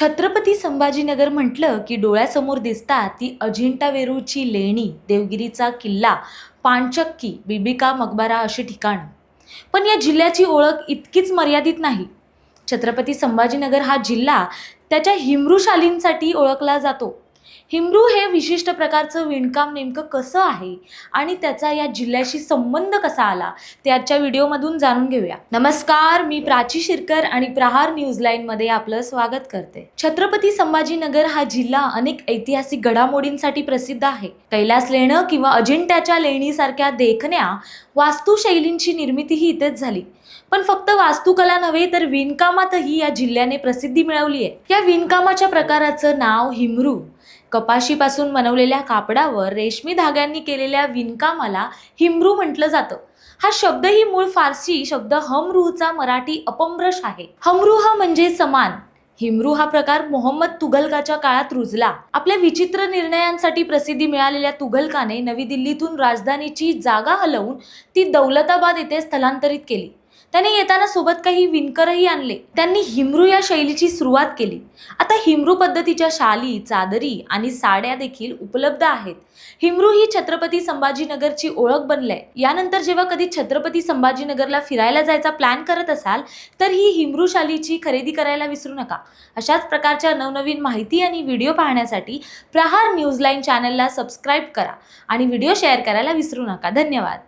छत्रपती संभाजीनगर म्हटलं की डोळ्यासमोर दिसतात ती अजिंठा वेरूळची लेणी देवगिरीचा किल्ला पाणचक्की बिबिका मकबरा अशी ठिकाणं. पण या जिल्ह्याची ओळख इतकीच मर्यादित नाही. छत्रपती संभाजीनगर हा जिल्हा त्याच्या हिमरूशालींसाठी ओळखला जातो. हिमरू हे विशिष्ट प्रकारचं विणकाम नेमकं कसं आहे आणि त्याचा या जिल्ह्याशी संबंध कसा आला ते आजच्या व्हिडिओमधून जाणून घेऊया. नमस्कार मी प्राची शिरकर आणि प्रहार न्यूज लाईनमध्ये आपलं स्वागत करते. छत्रपती संभाजीनगर हा जिल्हा अनेक ऐतिहासिक घडामोडींसाठी प्रसिद्ध आहे. कैलास लेणं किंवा अजिंठ्याच्या लेणीसारख्या देखण्या वास्तुशैलींची निर्मितीही इथेच झाली. पण फक्त वास्तुकला नव्हे तर विणकामातही या जिल्ह्याने प्रसिद्धी मिळवली आहे. या विणकामाच्या प्रकाराचं नाव हिमरू. कपाशीपासून बनवलेल्या कापडावर रेशमी धाग्यांनी केलेल्या विणकामाला हिमरू म्हटलं जातं. हा शब्द ही मूळ फारसी शब्द हमरूहचा मराठी अपभ्रश आहे. हमरूह म्हणजे समान. हिमरू हा प्रकार मोहम्मद तुघलकाच्या काळात रुजला. आपल्या विचित्र निर्णयांसाठी प्रसिद्धी मिळालेल्या तुघलकाने नवी दिल्लीतून राजधानीची जागा हलवून ती दौलताबाद येथे स्थलांतरित केली. त्याने येताना सोबत काही विणकरही आणले. त्यांनी हिमरू या शैलीची सुरुवात केली. आता हिमरू पद्धतीच्या शाली चादरी आणि साड्या देखील उपलब्ध आहेत. हिमरू ही छत्रपती संभाजीनगरची ओळख बनले यानंतर जेव्हा कधी छत्रपती संभाजीनगरला फिरायला जायचा प्लॅन करत असाल तर ही हिमरू शालीची खरेदी करायला विसरू नका. अशाच प्रकारच्या नवनवीन माहिती आणि व्हिडिओ पाहण्यासाठी प्रहार न्यूज लाईन चॅनलला सबस्क्राईब करा आणि व्हिडिओ शेअर करायला विसरू नका. धन्यवाद.